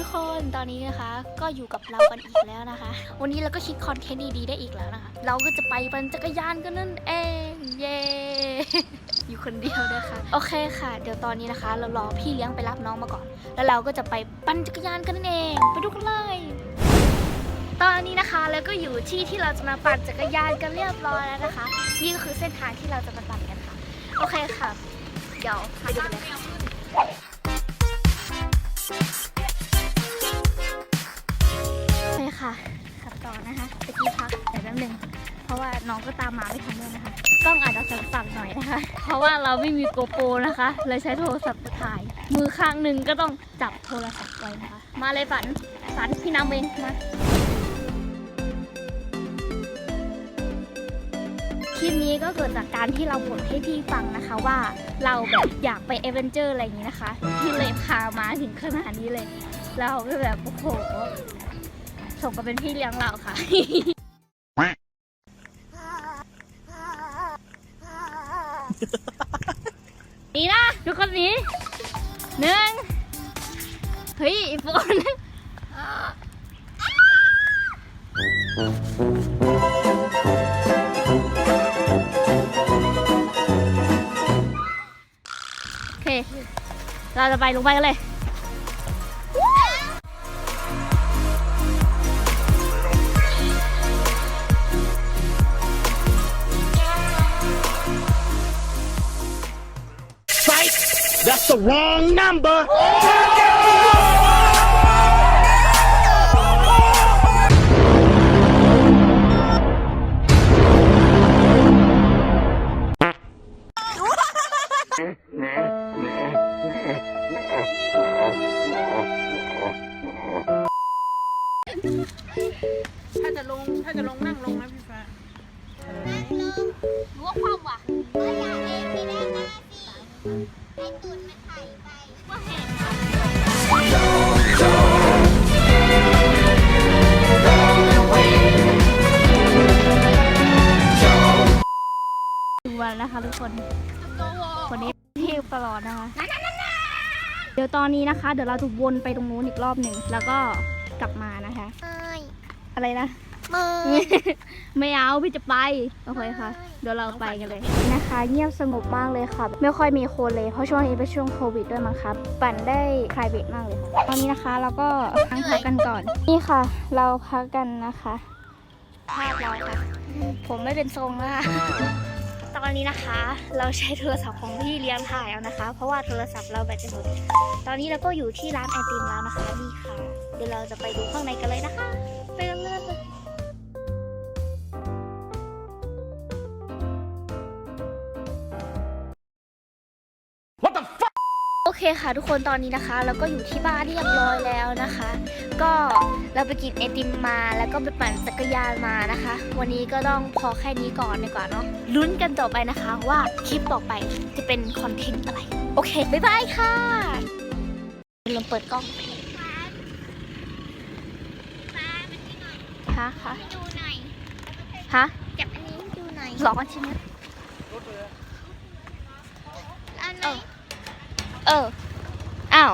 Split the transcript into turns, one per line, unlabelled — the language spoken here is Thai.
ทุกคนตอนนี้นะคะก็อยู่กับเรากันอีกแล้วนะคะ วันนี้เราก็คิดคอนเทนต์ดีๆได้อีกแล้วนะคะ เราก็จะไปปั่นจักรยานกันนั่นเองเย้อยู่คนเดียวนะคะโอเคค่ะ เดี๋ยวตอนนี้นะคะ เรารอพี่เลี้ยงไปรับน้องมาก่อน แล้วเราก็จะไปปั่นจักรยานกันนั่นเอง ไปดูกันเลยตอนนี้นะคะแล้วก็อยู่ที่ที่เราจะมาปั่นจักรยานกันเรียบร้อยแล้วนะคะ นี่ก็คือเส้นทางที่เราจะมาปั่นกันค่ะ โอเคค่ะ เดี๋ยวไปดูกันเลยค่ะ ราะว่าน้องก็ตามมาไม่ทันด้วยนะคะกล้องอาจจะสั่นๆหน่อยนะคะ เพราะว่าเราไม่มีโกโปรนะคะเลยใช้โทรศัพท์ถ่าย มือข้างหนึ่งก็ต้องจับโทรศัพท์ไว้นะคะ มาเลยฝันฝันพี่นำเองมาคลิปนี้ก็เกิดจากการที่เราบ่นให้พี่ฟังนะคะว่าเราแบบอยากไปเอเวนเจอร์อะไรอย่างนี้นะคะพี่เลยพามาถึงขนาดนี้เลย เราก็แบบโอ้โหสมกับเป็นพี่เลี้ยงเราค่ะ นี่นะทุกคนนี้หนึ่งเฮ้ยอีโฟนโอเค เราจะไปลงไปกันเลย
That's the wrong number!
ถ้าจะลงถ้าจ
ตุนมันไถไป
ว่าแหงดูวันนะคะทุกคนคนนี้เทพตลอดนะคะ เดี๋ยวตอนนี้นะคะ เดี๋ยวเราจะวนไปตรงนู้นอีกรอบหนึ่ง แล้วก็กลับมานะคะ
ไม่
อะไรนะ
ไม่
ไม่เอาพี่จะไป โอเคค่ะ เดี๋ยวเราไปกันเลย นะคะ เงียบสงบมากเลยค่ะ ไม่ค่อยมีคนเลย เพราะช่วงนี้เป็นช่วงโควิดด้วยมั้งครับ ปั่นได้ p r i v a t มากเลยค่ะตอนนี้นะคะเราก็นั่งพักกันก่อน นี่ค่ะ เราพักกันนะคะภาพเราค่ะ ผมไม่เป็นทรงแล้วค่ะตอนนี้นะคะ เราใช้โทรศัพท์ของพี่เลี้ยงถ่ายเอานะคะ เพราะว่าโทรศัพท์เราแบตจะหมด ตอนนี้เราก็อยู่ที่ร้านไอติมแล้วนะคะนี่ค่ะ เดี๋ยวเราจะไปดูข้างในกันเลยนะคะไป
What the fuck?
โอเคค่ะทุกคนตอนนี้นะคะ เราก็อยู่ที่บ้านเรียบร้อยแล้วนะคะ ก็เราไปกินไอติมมาแล้วก็ไปปั่นจักรยานมานะคะ วันนี้ก็ต้องพอแค่นี้ก่อนดีกว่าเนาะลุ้นกันต่อไปนะคะว่าคลิปต่อไปจะเป็นคอนเทนต์อะไร โอเค บ๊ายบายค่ะลืมเปิดกล้อง
ฟ้ามันนี่หน่อย
ฮะคะ
ให้ดูหน่อย
ฮะ
จับอันนี้ให้ดูหน่อย
ร้อนใช่ไหม
อันไหน
เออ อ้าว